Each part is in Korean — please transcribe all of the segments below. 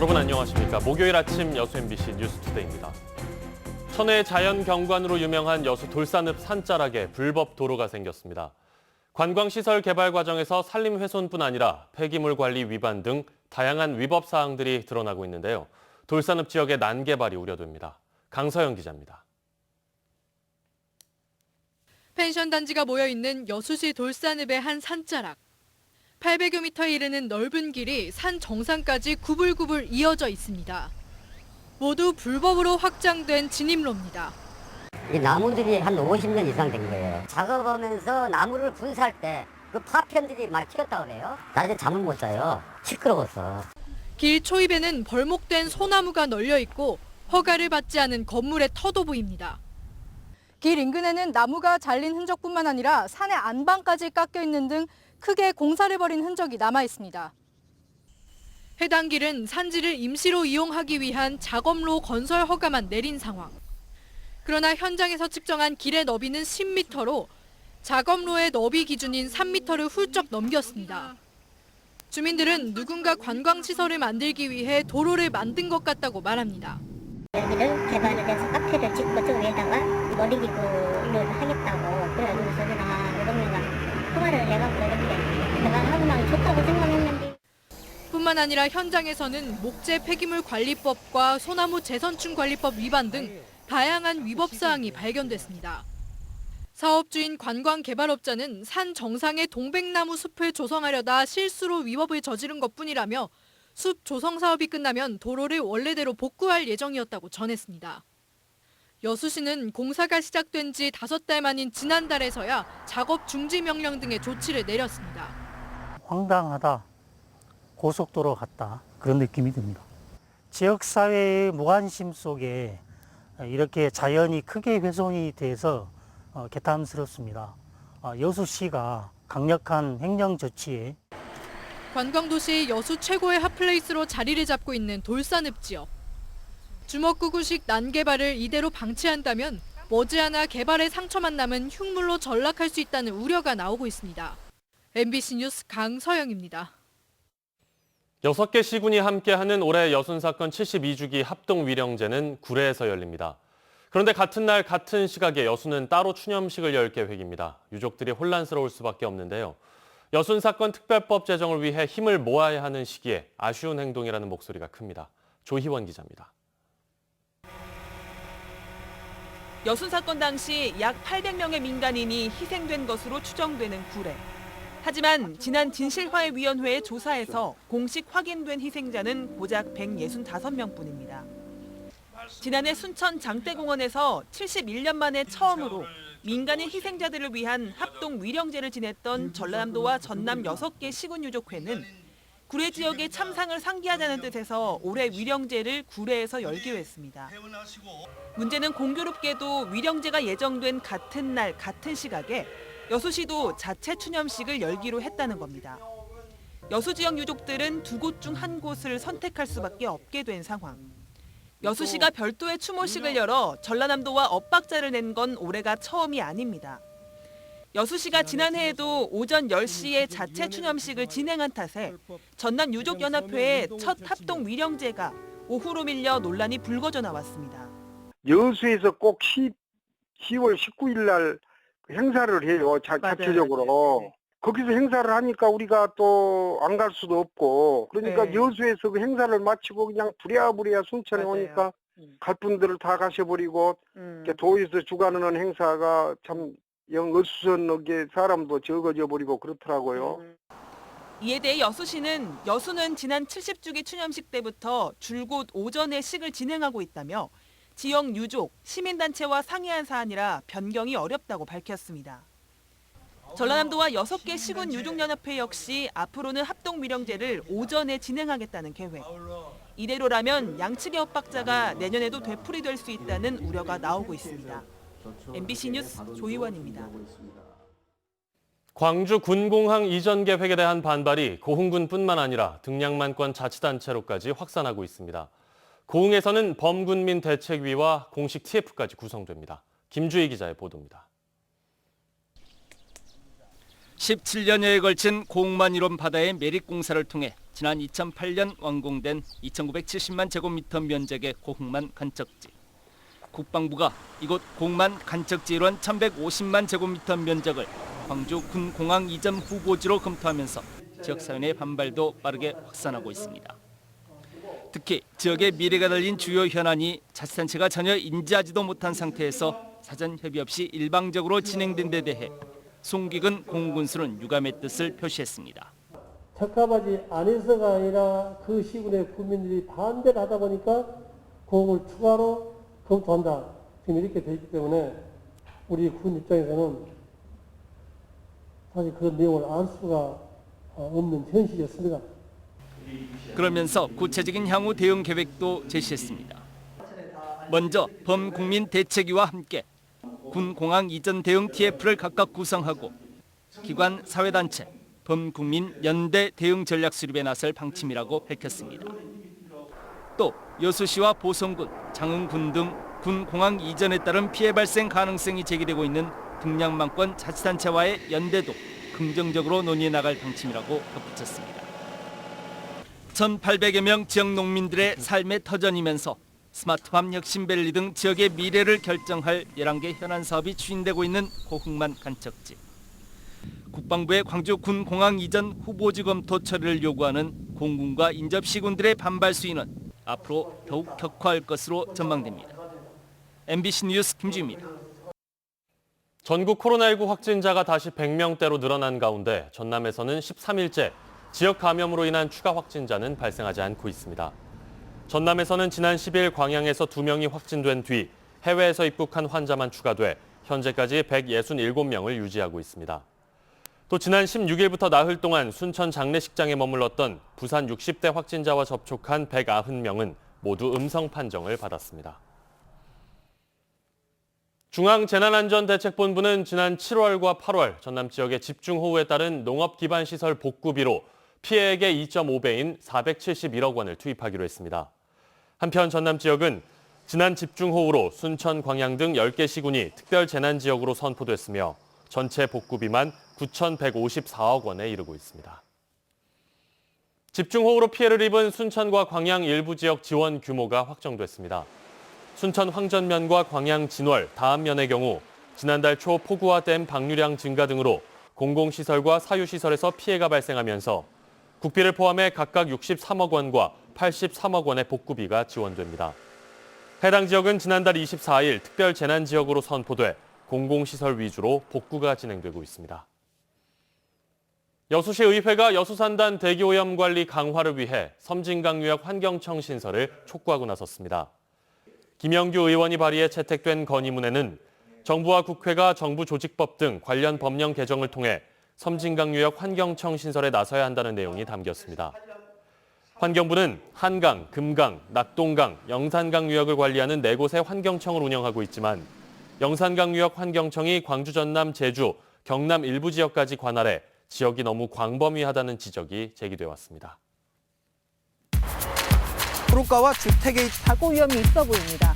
여러분 안녕하십니까. 목요일 아침 여수 MBC 뉴스투데이입니다. 천혜의 자연 경관으로 유명한 여수 돌산읍 산자락에 불법 도로가 생겼습니다. 관광시설 개발 과정에서 산림 훼손뿐 아니라 폐기물 관리 위반 등 다양한 위법 사항들이 드러나고 있는데요. 돌산읍 지역의 난개발이 우려됩니다. 강서영 기자입니다. 펜션 단지가 모여 있는 여수시 돌산읍의 한 산자락. 800여 미터에 이르는 넓은 길이 산 정상까지 구불구불 이어져 있습니다. 모두 불법으로 확장된 진입로입니다. 이 나무들이 한 50년 이상 된 거예요. 작업하면서 나무를 분사할 때 그 파편들이 막 튀었다 그래요. 낮에 잠을 못 자요. 시끄러워서. 길 초입에는 벌목된 소나무가 널려 있고 허가를 받지 않은 건물의 터도 보입니다. 길 인근에는 나무가 잘린 흔적뿐만 아니라 산의 안방까지 깎여 있는 등 크게 공사를 벌인 흔적이 남아 있습니다. 해당 길은 산지를 임시로 이용하기 위한 작업로 건설 허가만 내린 상황. 그러나 현장에서 측정한 길의 너비는 10m로 작업로의 너비 기준인 3m를 훌쩍 넘겼습니다. 주민들은 누군가 관광시설을 만들기 위해 도로를 만든 것 같다고 말합니다. 여기를 개발을 해서 카페를 짓고 저 위에다가 놀이기구를 하겠다고 그래가지고 저기다가 이러면 허가를 내갖고 나면 좋다고 생각했는데 뿐만 아니라 현장에서는 목재 폐기물 관리법과 소나무 재선충 관리법 위반 등 다양한 위법 사항이 발견됐습니다. 사업주인 관광개발업자는 산 정상에 동백나무 숲을 조성하려다 실수로 위법을 저지른 것뿐이라며 숲 조성 사업이 끝나면 도로를 원래대로 복구할 예정이었다고 전했습니다. 여수시는 공사가 시작된 지 다섯 달 만인 지난달에서야 작업 중지 명령 등의 조치를 내렸습니다. 황당하다, 고속도로 같다 그런 느낌이 듭니다. 지역사회의 무관심 속에 이렇게 자연이 크게 훼손이 돼서 어, 개탄스럽습니다. 어, 여수시가 강력한 행정 조치에 관광도시 여수 최고의 핫플레이스로 자리를 잡고 있는 돌산읍 지역. 주먹구구식 난개발을 이대로 방치한다면 머지않아 개발의 상처만 남은 흉물로 전락할 수 있다는 우려가 나오고 있습니다. MBC 뉴스 강서영입니다. 여섯 개 시군이 함께하는 올해 여순 사건 72주기 합동 위령제는 구례에서 열립니다. 그런데 같은 날 같은 시각에 여수는 따로 추념식을 열 계획입니다. 유족들이 혼란스러울 수밖에 없는데요. 여순 사건 특별법 제정을 위해 힘을 모아야 하는 시기에 아쉬운 행동이라는 목소리가 큽니다. 조희원 기자입니다. 여순 사건 당시 약 800명의 민간인이 희생된 것으로 추정되는 구례. 하지만 지난 진실화해위원회의 조사에서 공식 확인된 희생자는 고작 165명뿐입니다. 지난해 순천 장대공원에서 71년 만에 처음으로 민간인 희생자들을 위한 합동 위령제를 지냈던 전라남도와 전남 6개 시군유족회는 구례 지역의 참상을 상기하자는 뜻에서 올해 위령제를 구례에서 열기로 했습니다. 문제는 공교롭게도 위령제가 예정된 같은 날 같은 시각에 여수시도 자체 추념식을 열기로 했다는 겁니다. 여수 지역 유족들은 두 곳 중 한 곳을 선택할 수밖에 없게 된 상황. 여수시가 별도의 추모식을 열어 전라남도와 엇박자를 낸 건 올해가 처음이 아닙니다. 여수시가 지난해에도 오전 10시에 자체 추념식을 진행한 탓에 전남 유족연합회의 첫 합동 위령제가 오후로 밀려 논란이 불거져 나왔습니다. 여수에서 꼭 10, 10월 19일 날그 행사를 해요. 자, 맞아요, 자체적으로. 맞아요. 네. 거기서 행사를 하니까 우리가 또 안 갈 수도 없고 그러니까 네. 여수에서 그 행사를 마치고 그냥 부랴부랴 순천에 맞아요. 오니까 음. 갈 분들을 다 가셔버리고 음. 이렇게 도에서 주관하는 행사가 참 영 어수선하게 사람도 적어져 버리고 그렇더라고요. 음. 이에 대해 여수시는 여수는 지난 70주기 추념식 때부터 줄곧 오전에 식을 진행하고 있다며 지역 유족, 시민단체와 상의한 사안이라 변경이 어렵다고 밝혔습니다. 전라남도와 6개 시군 유족연합회 역시 앞으로는 합동 위령제를 오전에 진행하겠다는 계획. 이대로라면 양측의 엇박자가 내년에도 되풀이될 수 있다는 우려가 나오고 있습니다. MBC 뉴스 조희원입니다. 광주 군공항 이전 계획에 대한 반발이 고흥군뿐만 아니라 등량만권 자치단체로까지 확산하고 있습니다. 고흥에서는 범군민 대책위와 공식 TF까지 구성됩니다. 김주희 기자의 보도입니다. 17년여에 걸친 고흥만 이론 바다의 매립 공사를 통해 지난 2008년 완공된 2,970만 제곱미터 면적의 고흥만 간척지. 국방부가 이곳 고흥만 간척지 일원 1,150만 제곱미터 면적을 광주 군공항 이전 후보지로 검토하면서 지역 사회의 반발도 빠르게 확산하고 있습니다. 특히 지역의 미래가 달린 주요 현안이 자치단체가 전혀 인지하지도 못한 상태에서 사전 협의 없이 일방적으로 진행된 데 대해 송기근 공군수는 유감의 뜻을 표시했습니다. 적합하지 않아서가 아니라 그 시군의 국민들이 반대를 하다 보니까 공을 추가로 검토한다. 지금 이렇게 돼 있기 때문에 우리 군 입장에서는 사실 그런 내용을 알 수가 어, 없는 현실이었습니다. 그러면서 구체적인 향후 대응 계획도 제시했습니다. 먼저 범국민 대책위와 함께 군 공항 이전 대응 TF를 각각 구성하고 기관 사회단체 범국민 연대 대응 전략 수립에 나설 방침이라고 밝혔습니다. 또 여수시와 보성군, 장흥군 등 군 공항 이전에 따른 피해 발생 가능성이 제기되고 있는 등량만권 자치단체와의 연대도 긍정적으로 논의해 나갈 방침이라고 덧붙였습니다. 1,800여 명 지역 농민들의 삶의 터전이면서 스마트팜 혁신밸리 등 지역의 미래를 결정할 11개 현안 사업이 추진되고 있는 고흥만 간척지. 국방부의 광주 군 공항 이전 후보지 검토 처리를 요구하는 공군과 인접 시군들의 반발 수위는 앞으로 더욱 격화할 것으로 전망됩니다. MBC 뉴스 김지입니다. 전국 코로나19 확진자가 다시 100명대로 늘어난 가운데 전남에서는 13일째 지역 감염으로 인한 추가 확진자는 발생하지 않고 있습니다. 전남에서는 지난 10일 광양에서 2명이 확진된 뒤 해외에서 입국한 환자만 추가돼 현재까지 167명을 유지하고 있습니다. 또 지난 16일부터 나흘 동안 순천 장례식장에 머물렀던 부산 60대 확진자와 접촉한 190명은 모두 음성 판정을 받았습니다. 중앙재난안전대책본부는 지난 7월과 8월 전남 지역의 집중호우에 따른 농업 기반 시설 복구비로 피해액의 2.5배인 471억 원을 투입하기로 했습니다. 한편 전남 지역은 지난 집중호우로 순천, 광양 등 10개 시군이 특별 재난 지역으로 선포됐으며 전체 복구비만 9,154억 원에 이르고 있습니다. 집중호우로 피해를 입은 순천과 광양 일부 지역 지원 규모가 확정됐습니다. 순천 황전면과 광양 진월, 다음면의 경우 지난달 초 폭우와 댐 방류량 증가 등으로 공공시설과 사유시설에서 피해가 발생하면서 국비를 포함해 각각 63억 원과 83억 원의 복구비가 지원됩니다. 해당 지역은 지난달 24일 특별 재난 지역으로 선포돼 공공시설 위주로 복구가 진행되고 있습니다. 여수시 의회가 여수산단 대기오염 관리 강화를 위해 섬진강유역 환경청 신설을 촉구하고 나섰습니다. 김영규 의원이 발의해 채택된 건의문에는 정부와 국회가 정부 조직법 등 관련 법령 개정을 통해 섬진강 유역 환경청 신설에 나서야 한다는 내용이 담겼습니다. 환경부는 한강, 금강, 낙동강, 영산강 유역을 관리하는 네 곳의 환경청을 운영하고 있지만 영산강 유역 환경청이 광주, 전남, 제주, 경남 일부 지역까지 관할해 지역이 너무 광범위하다는 지적이 제기돼 왔습니다. 도로가와 주택의 사고 위험이 있어 보입니다.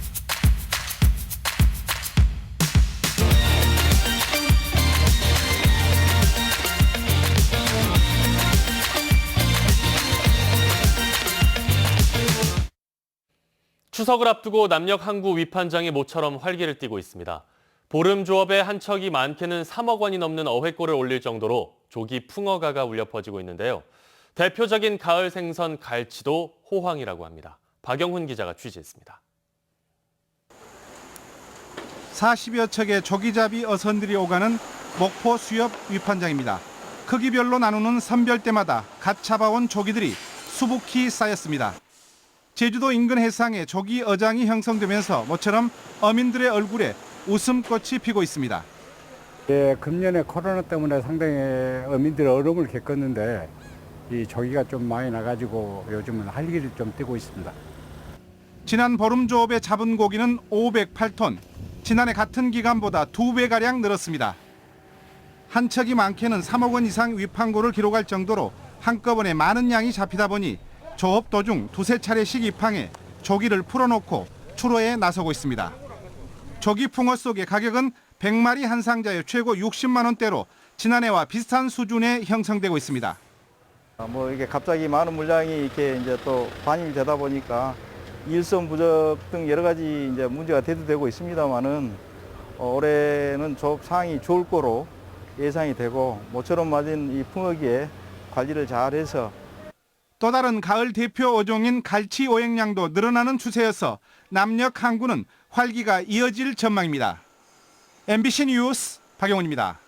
추석을 앞두고 남녘 항구 위판장이 모처럼 활기를 띠고 있습니다. 보름 조업에 한 척이 많게는 3억 원이 넘는 어획골을 올릴 정도로 조기 풍어가가 울려 퍼지고 있는데요. 대표적인 가을 생선 갈치도 호황이라고 합니다. 박영훈 기자가 취재했습니다. 40여 척의 조기잡이 어선들이 오가는 목포 수협 위판장입니다. 크기별로 나누는 선별대마다 갓 잡아온 조기들이 수북히 쌓였습니다. 제주도 인근 해상에 조기 어장이 형성되면서 모처럼 어민들의 얼굴에 웃음꽃이 피고 있습니다. 예, 금년에 코로나 때문에 상당히 어민들이 어려움을 겪었는데 이 조기가 좀 많이 나가지고 요즘은 활기를 좀 띠고 있습니다. 지난 보름 조업에 잡은 고기는 508톤, 지난해 같은 기간보다 두 배 가량 늘었습니다. 한 척이 많게는 3억 원 이상 위판고를 기록할 정도로 한꺼번에 많은 양이 잡히다 보니 조업 도중 두세 차례씩 입항해 조기를 풀어놓고 출호에 나서고 있습니다. 조기 풍어 속의 가격은 100마리 한 상자에 최고 60만 원대로 지난해와 비슷한 수준에 형성되고 있습니다. 아, 뭐 이게 갑자기 많은 물량이 이렇게 이제 또 반입이 되다 보니까 일선 부족 등 여러 가지 이제 문제가 대두되고 있습니다만은 어, 올해는 조업 상황이 좋을 거로 예상이 되고 모처럼 맞은 이 풍어기에 관리를 잘해서 또 다른 가을 대표 어종인 갈치 오행량도 늘어나는 추세여서 남녘 항구는 활기가 이어질 전망입니다. MBC 뉴스 박영훈입니다.